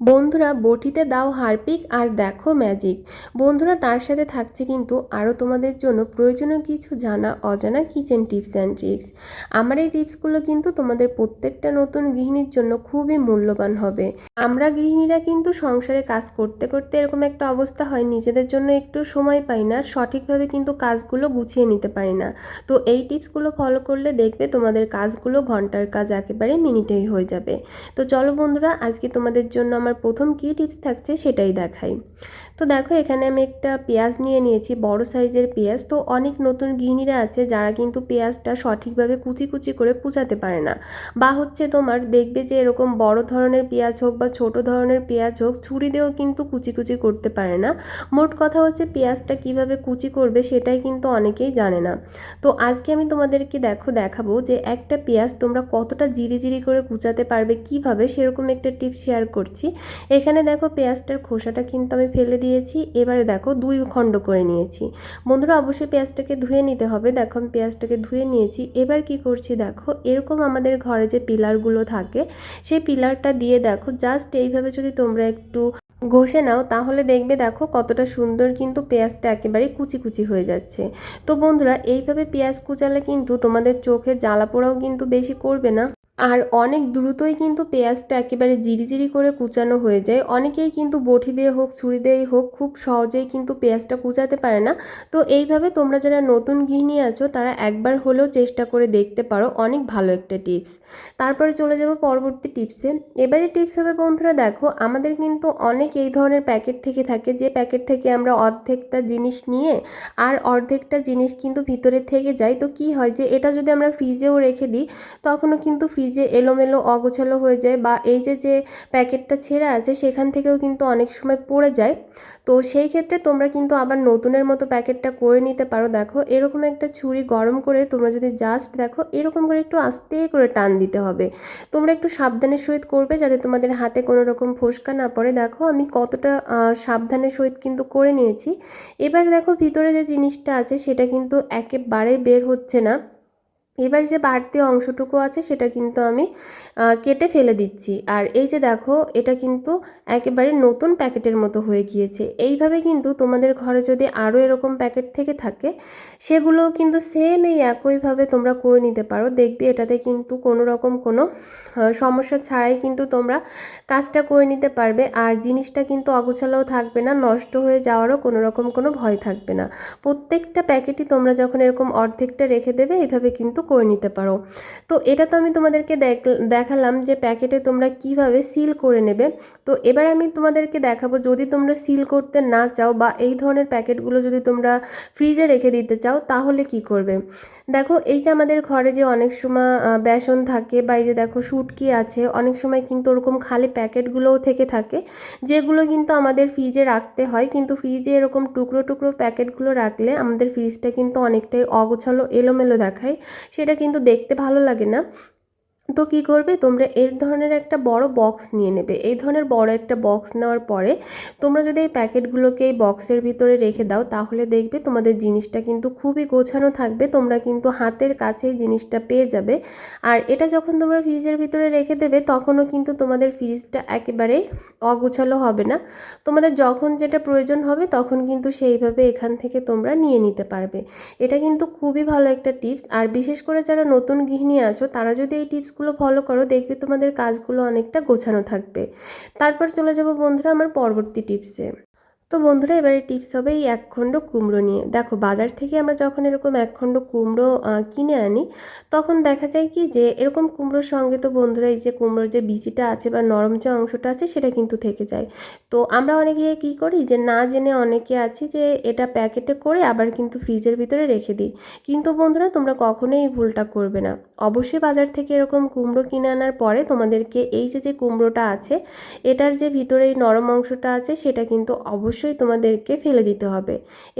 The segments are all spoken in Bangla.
বন্ধুরা, বটিতে দাও হারপিক আর দেখো ম্যাজিক। বন্ধুরা, তার সাথে থাকছে কিন্তু আরও তোমাদের জন্য প্রয়োজনীয় কিছু জানা অজানা কিচেন টিপস অ্যান্ড ট্রিক্স। আমার এই টিপসগুলো কিন্তু তোমাদের প্রত্যেকটা নতুন গৃহিণীর জন্য খুবই মূল্যবান হবে। আমরা গৃহিণীরা কিন্তু সংসারে কাজ করতে করতে এরকম একটা অবস্থা হয়, নিজেদের জন্য একটু সময় পাই না, সঠিকভাবে কিন্তু কাজগুলো গুছিয়ে নিতে পারি না। তো এই টিপসগুলো ফলো করলে দেখবে তোমাদের কাজগুলো ঘণ্টার কাজ একেবারে মিনিটেই হয়ে যাবে। তো চলো বন্ধুরা, আজকে তোমাদের জন্য আমার প্রথম কী টিপস থাকছে সেটাই দেখাই। তো দেখো, এখানে আমি একটা পেঁয়াজ নিয়ে নিয়েছি, বড় সাইজের পেঁয়াজ। তো অনেক নতুন গৃহিণীরা আছে যারা কিন্তু পেঁয়াজটা সঠিকভাবে কুচি কুচি করে কুচাতে পারে না। বা হচ্ছে তোমার দেখবে যে এরকম বড় ধরনের পেঁয়াজ হোক বা ছোট ধরনের পেঁয়াজ হোক ছুরি দিয়েও কিন্তু কুচি কুচি করতে পারে না। মোট কথা হচ্ছে পেঁয়াজটা কীভাবে কুচি করবে সেটাই কিন্তু অনেকেই জানে না। তো আজকে আমি তোমাদেরকে দেখো, দেখাবো যে একটা পেঁয়াজ তোমরা কতটা জিরি জিরি করে কুচাতে পারবে, কীভাবে সেরকম একটা টিপ শেয়ার করছি। এখানে দেখো পেঁয়াজটার খোসাটা কিন্তু আমি ফেলে দিয়েছি, এবারে দেখো দুই খণ্ড করে নিয়েছি। বন্ধুরা, অবশ্যই পেঁয়াজটাকে ধুয়ে নিতে হবে। দেখো, আমি পেঁয়াজটাকে ধুয়ে নিয়েছি। এবার কি করছি দেখো, এরকম আমাদের ঘরে যে পিলারগুলো থাকে, সেই পিলারটা দিয়ে দেখো জাস্ট এইভাবে যদি তোমরা একটু ঘষে নাও, তাহলে দেখবে দেখো কতটা সুন্দর কিন্তু পেঁয়াজটা একেবারে কুচি কুচি হয়ে যাচ্ছে। তো বন্ধুরা, এইভাবে পেঁয়াজ কুচালে কিন্তু তোমাদের চোখে জ্বালা পোড়াও কিন্তু বেশি করবে না। আর অনেক দ্রুতই কিন্তু পেঁয়াজটা একেবারে জিরিজিরি করে কুচানো হয়ে যায়। অনেকেই কিন্তু বটি দিয়ে হোক, ছুরি দিয়েই হোক, খুব সহজেই কিন্তু পেঁয়াজটা কুচাতে পারে না। তো এইভাবে তোমরা যারা নতুন গৃহিণী আছো, তারা একবার হলেও চেষ্টা করে দেখতে পারো। অনেক ভালো একটা টিপস। তারপরে চলে যাব পরবর্তী টিপসে। এবারে টিপস হবে, বন্ধুরা দেখো, আমাদের কিন্তু অনেক এই ধরনের প্যাকেট থেকে থাকে। যে প্যাকেট থেকে আমরা অর্ধেকটা জিনিস নিয়ে আর অর্ধেকটা জিনিস কিন্তু ভিতরে থেকে যায়। তো কি হয় যে, এটা যদি আমরা ফ্রিজেও রেখে দিই, তখনও কিন্তু ফ্রিজ যে এলোমেলো, অগোছালো হয়ে যায় বা এই যে যে প্যাকেটটা ছেঁড়া আছে সেখান থেকেও কিন্তু অনেক সময় পড়ে যায়। তো সেই ক্ষেত্রে তোমরা কিন্তু আবার নতুনের মতো প্যাকেটটা করে নিতে পারো। দেখো, এরকম একটা ছুরি গরম করে তোমরা যদি জাস্ট দেখো, এরকম করে একটু আস্তে করে টান দিতে হবে। তোমরা একটু সাবধানের সহিত করবে যাতে তোমাদের হাতে কোনো রকম ফোসকা না পড়ে। দেখো, আমি কতটা সাবধানের সহিত কিন্তু করে নিয়েছি। এবার দেখো, ভিতরে যে জিনিসটা আছে সেটা কিন্তু একেবারে বের হচ্ছে না। এবার যে বাড়তি অংশটুকু আছে সেটা কিন্তু আমি কেটে ফেলে দিচ্ছি। আর এই যে দেখো, এটা কিন্তু একেবারে নতুন প্যাকেটের মতো হয়ে গিয়েছে। এইভাবে কিন্তু তোমাদের ঘরে যদি আরও এরকম প্যাকেট থেকে থাকে সেগুলো কিন্তু সেম এই একইভাবে তোমরা করে নিতে পারো। দেখবে এটাতে কিন্তু কোনো রকম কোনো সমস্যা ছাড়াই কিন্তু তোমরা কাজটা করে নিতে পারবে। আর জিনিসটা কিন্তু অগোছালোও থাকবে না, নষ্ট হয়ে যাওয়ারও কোনো রকম কোনো ভয় থাকবে না। প্রত্যেকটা প্যাকেটই তোমরা যখন এরকম অর্ধেকটা রেখে দেবে, এইভাবে কিন্তু করে নিতে পারো। তো এটা তো আমি তোমাদেরকে দেখালাম যে প্যাকেটে তোমরা কীভাবে সিল করে নেবে। তো এবার আমি তোমাদেরকে দেখাবো, যদি তোমরা সিল করতে না চাও বা এই ধরনের প্যাকেটগুলো যদি তোমরা ফ্রিজে রেখে দিতে চাও, তাহলে কি করবে? দেখো, এই যে আমাদের ঘরে যে অনেক সময় বেসন থাকে বা এই যে দেখো শুটকি আছে, অনেক সময় কিন্তু ওরকম খালি প্যাকেটগুলোও থেকে থাকে, যেগুলো কিন্তু আমাদের ফ্রিজে রাখতে হয়। কিন্তু ফ্রিজে এরকম টুকরো টুকরো প্যাকেটগুলো রাখলে আমাদের ফ্রিজটা কিন্তু অনেকটাই অগোছালো, এলোমেলো দেখায়। সেটা কিন্তু দেখতে ভালো লাগে না। তো কি করবে? তোমরা এর ধরনের একটা বড় বক্স নিয়ে নেবে। এই ধরনের বড় একটা বক্স নেওয়ার পরে তোমরা যদি এই প্যাকেটগুলোকে এই বক্সের ভিতরে রেখে দাও, তাহলে দেখবে তোমাদের জিনিসটা কিন্তু খুবই গোছানো থাকবে। তোমরা কিন্তু হাতের কাছেই জিনিসটা পেয়ে যাবে। আর এটা যখন তোমরা ফ্রিজের ভিতরে রেখে দেবে, তখনও কিন্তু তোমাদের ফ্রিজটা একেবারে অগোছালো হবে না। তোমাদের যখন যেটা প্রয়োজন হবে, তখন কিন্তু সেইভাবে এখান থেকে তোমরা নিয়ে নিতে পারবে। এটা কিন্তু খুবই ভালো একটা টিপস আর বিশেষ করে যারা নতুন গৃহিণী আছো, তারা যদি এই টিপসগুলো ফলো করো, দেখবে তোমাদের কাজগুলো অনেকটা গোছানো থাকবে। তারপর চলে যাব বন্ধুরা আমার পরবর্তী টিপসে তো বন্ধুরা, এবারে টিপস হবে এই এক খণ্ড কুমড়ো নিয়ে। দেখো, বাজার থেকে আমরা যখন এরকম এক খণ্ড কুমড়ো কিনে আনি, তখন দেখা যায় কি যে এরকম কুমড়োর সঙ্গে তো বন্ধুরা, এই যে কুমড়োর যে বিচিটা আছে বা নরম যে অংশটা আছে, সেটা কিন্তু থেকে যায়। তো আমরা অনেকে কি করি যে না জেনে অনেকে আছি যে এটা প্যাকেটে করে আবার কিন্তু ফ্রিজের ভিতরে রেখে দিই। কিন্তু বন্ধুরা, তোমরা কখনোই এই ভুলটা করবে না। অবশ্যই বাজার থেকে এরকম কুমড়ো কিনে আনার পরে তোমাদেরকে এই যে যে কুমড়োটা আছে, এটার যে ভিতরে এই নরম অংশটা আছে, সেটা কিন্তু অবশ্যই অবশ্যই তোমাদেরকে ফেলে দিতে হবে।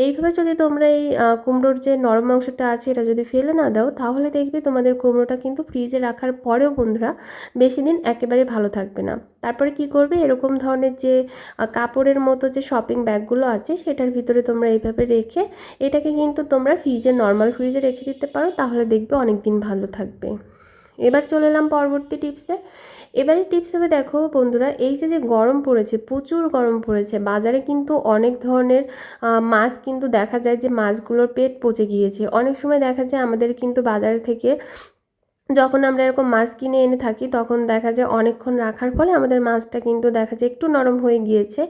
এইভাবে যদি তোমরা এই কুমড়োর যে নরম অংশটা আছে এটা যদি ফেলে না দাও, তাহলে দেখবে তোমাদের কুমড়োটা কিন্তু ফ্রিজে রাখার পরেও বন্ধুরা বেশি দিন একেবারে ভালো থাকবে না। তারপরে কি করবে? এরকম ধরনের যে কাপড়ের মতো যে শপিং ব্যাগগুলো আছে সেটার ভিতরে তোমরা এইভাবে রেখে এটাকে কিন্তু তোমরা ফ্রিজে নর্মাল ফ্রিজে রেখে দিতে পারো, তাহলে দেখবে অনেক দিন ভালো থাকবে। এবার চলে এলাম পরবর্তী টিপসে। এবারে টিপস হবে, দেখো বন্ধুরা, এই যে যে গরম পড়েছে, প্রচুর গরম পড়েছে, বাজারে কিন্তু অনেক ধরনের মাছ কিন্তু দেখা যায় যে মাছগুলোর পেট পচে গিয়েছে। অনেক সময় দেখা যায় আমাদের কিন্তু বাজারে থেকে যখন আমরা এরকম মাছ কিনে এনে থাকি, তখন দেখা যায় অনেকক্ষণ রাখার ফলে আমাদের মাছটা কিন্তু দেখা যায় একটু নরম হয়ে গিয়েছে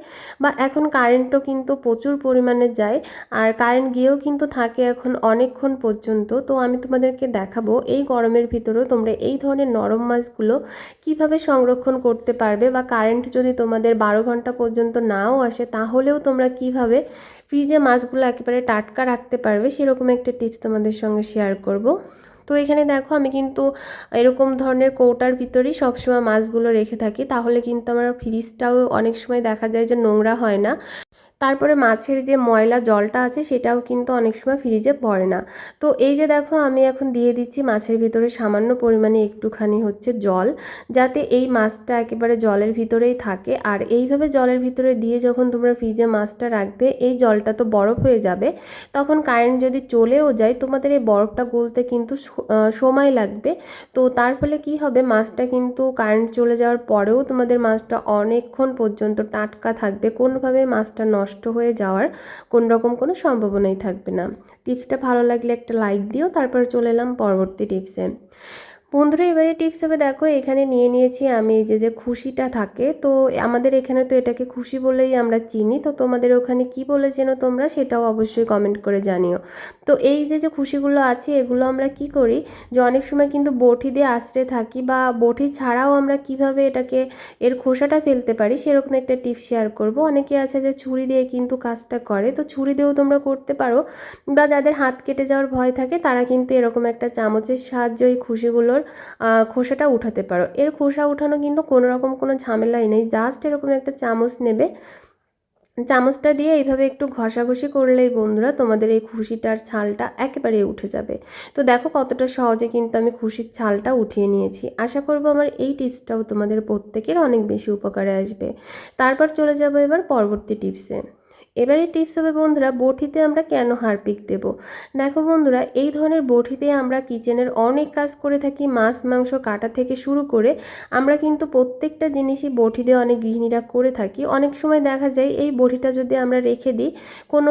বা এখন কারেন্টও কিন্তু প্রচুর পরিমাণে যায় আর কারেন্ট গিয়েও কিন্তু থাকে এখন অনেকক্ষণ পর্যন্ত। তো আমি তোমাদেরকে দেখাবো এই গরমের ভিতরেও তোমরা এই ধরনের নরম মাছগুলো কীভাবে সংরক্ষণ করতে পারবে বা কারেন্ট যদি তোমাদের বারো ঘণ্টা পর্যন্ত নাও আসে, তাহলেও তোমরা কীভাবে ফ্রিজে মাছগুলো একেবারে টাটকা রাখতে পারবে সেরকম একটা টিপস তোমাদের সঙ্গে শেয়ার করব। তো এখানে দেখো আমি কিন্তু, এরকম ধরনের কৌটার ভিতরেই সবসময় মাছগুলো রেখে থাকি। তাহলে কিন্তু আমার ফ্রিজটাও অনেক সময় দেখা যায় যে নোংরা হয় না। তারপরে মাছের যে ময়লা জলটা আছে, সেটাও কিন্তু অনেক সময় ফ্রিজে পড়ে না। তো এই যে দেখো, আমি এখন দিয়ে দিচ্ছি মাছের ভিতরে সামান্য পরিমাণে একটুখানি হচ্ছে জল, যাতে এই মাছটা একেবারে জলের ভিতরেই থাকে। আর এইভাবে জলের ভিতরে দিয়ে যখন তোমরা ফ্রিজে মাছটা রাখবে, এই জলটা তো বরফ হয়ে যাবে। তখন কারেন্ট যদি চলেও যায়, তোমাদের এই বরফটা গলতে কিন্তু সময় লাগবে। তো তার ফলে কি হবে, মাছটা কিন্তু কারেন্ট চলে যাওয়ার পরেও তোমাদের মাছটা অনেকক্ষণ পর্যন্ত টাটকা থাকবে। কোনোভাবে মাছটা নষ্ট হয়ে যাওয়ার কোনো রকম কোনো সম্ভাবনাই থাকবে না। টিপসটা ভালো লাগলে একটা লাইক দিও, তারপর চলে এলাম পরবর্তী টিপসে। বন্ধুরা, এবারে টিপস হবে দেখো, এখানে নিয়ে নিয়েছি আমি এই যে যে খুশিটা থাকে। তো আমাদের এখানে তো এটাকে খুশি বলেই আমরা চিনি। তো তোমাদের ওখানে কি বলে চেনো তোমরা, সেটাও অবশ্যই কমেন্ট করে জানিও। তো এই যে যে খুশিগুলো আছে, এগুলো আমরা কি করি? যে অনেক সময় কিন্তু বটি দিয়ে আশ্রে থাকি বা বটি ছাড়াও আমরা কীভাবে এটাকে, এর খোসাটা ফেলতে পারি, সেরকম একটা টিপস শেয়ার করব। অনেকে আছে যে ছুরি দিয়ে কিন্তু কাজটা করে, তো ছুরি দিয়েও তোমরা করতে পারো। বা যাদের হাত কেটে যাওয়ার ভয় থাকে, তারা কিন্তু এরকম একটা চামচের সাহায্যে ওই খুশিগুলোর আহ, খোসাটা উঠাতে পারো। এর খোসা উঠানো কিন্তু কোনো রকম কোনো ঝামেলাই নেই জাস্ট এরকম একটা চামচ নেবে। চামচটা দিয়ে এইভাবে একটু ঘষাঘষি করলেই বন্ধুরা তোমাদের এই খুশিটার ছালটা একেবারে উঠে যাবে। তো দেখো কতটা সহজে কিন্তু আমি খুশির ছালটা উঠিয়ে নিয়েছি। আশা করব আমার এই টিপসটাও তোমাদের প্রত্যেকের অনেক বেশি উপকারে আসবে। তারপর চলে যাব এবার পরবর্তী টিপসে। এবারে টিপস হবে বন্ধুরা বটিতে আমরা কেন হারপিক দেব? দেখো বন্ধুরা, এই ধরনের বটিতে আমরা কিচেনের অনেক কাজ করে থাকি, মাছ, মাংস কাটা থেকে শুরু করে আমরা কিন্তু প্রত্যেকটা জিনিসই বটি দিয়ে অনেক গৃহিণীরা করে থাকি। অনেক সময় দেখা যায় এই বটিটা যদি আমরা রেখে দিই, কোনো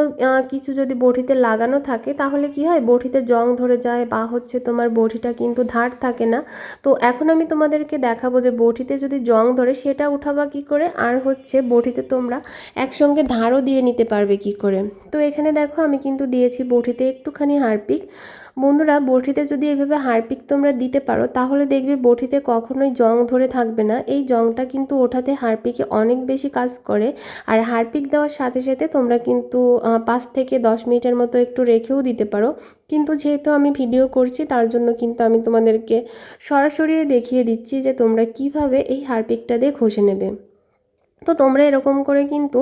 কিছু যদি বটিতে লাগানো থাকে, তাহলে কি হয়? বটিতে জং ধরে যায় বা হচ্ছে তোমার বটিটা কিন্তু ধার থাকে না। তো এখন আমি তোমাদেরকে দেখাবো যে বটিতে যদি জং ধরে, সেটা উঠাবা কি করে? আর হচ্ছে বটিতে তোমরা একসঙ্গে ধারও দিয়ে নিতে পারবে কি করে? তো এখানে দেখো আমি কিন্তু দিয়েছি বটিতে একটুখানি হারপিক বন্ধুরা, বটিতে যদি এভাবে হারপিক তোমরা দিতে পারো, তাহলে দেখবে বটিতে কখনোই জং ধরে থাকবে না। এই জংটা কিন্তু ওঠাতে হারপিকে অনেক বেশি কাজ করে। আর হারপিক দেওয়ার সাথে সাথে তোমরা কিন্তু পাঁচ থেকে দশ মিনিটের মতো একটু রেখেও দিতে পারো। কিন্তু যেহেতু আমি ভিডিও করছি, তার জন্য কিন্তু আমি তোমাদেরকে সরাসরি দেখিয়ে দিচ্ছি যে তোমরা কীভাবে এই হারপিকটা দিয়ে ঘষে নেবে। তো তোমরা এরকম করে কিন্তু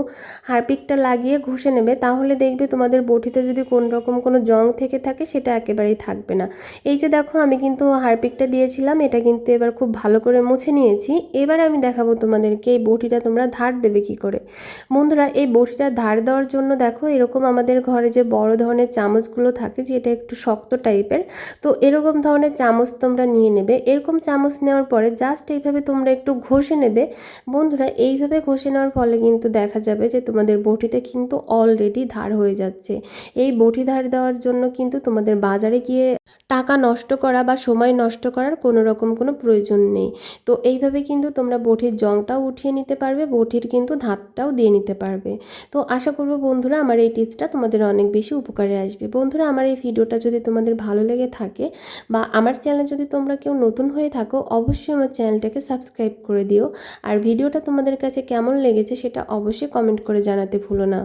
হারপিকটা লাগিয়ে ঘষে নেবে। তাহলে দেখবে তোমাদের বটিতে যদি কোনো রকম কোনো জং থেকে থাকে, সেটা একেবারেই থাকবে না। এই যে দেখো, আমি কিন্তু হারপিকটা দিয়েছিলাম, এটা কিন্তু এবার খুব ভালো করে মুছে নিয়েছি। এবার আমি দেখাবো তোমাদেরকে এই বটিটা তোমরা ধার দেবে কি করে। বন্ধুরা, এই বটিটা ধার দেওয়ার জন্য দেখো, এরকম আমাদের ঘরে যে বড় ধরনের চামচগুলো থাকে, যেটা একটু শক্ত টাইপের, তো এরকম ধরনের চামচ তোমরা নিয়ে নেবে। এরকম চামচ নেওয়ার পরে জাস্ট এইভাবে তোমরা একটু ঘষে নেবে। বন্ধুরা, এইভাবে ঘষে নেওয়ার ফলে কিন্তু দেখা যাবে যে তোমাদের বটিতে কিন্তু অলরেডি ধার হয়ে যাচ্ছে। এই বটি ধার দেওয়ার জন্য কিন্তু তোমাদের বাজারে গিয়ে টাকা নষ্ট করা বা সময় নষ্ট করার কোনো রকম কোনো প্রয়োজন নেই। তো এইভাবে কিন্তু তোমরা বটির জংটাও উঠিয়ে নিতে পারবে বটির কিন্তু ধারটাও দিয়ে নিতে পারবে। তো আশা করব বন্ধুরা আমার এই টিপসটা তোমাদের অনেক বেশি উপকারে আসবে। বন্ধুরা আমার এই ভিডিওটা যদি তোমাদের ভালো লেগে থাকে বা আমার চ্যানেলে যদি তোমরা কেউ নতুন হয়ে থাকো, অবশ্যই আমার চ্যানেলটাকে সাবস্ক্রাইব করে দিও। আর ভিডিওটা তোমাদের কাছে কেমন লেগেছে সেটা অবশ্যই কমেন্ট করে জানাতে ভুলো না।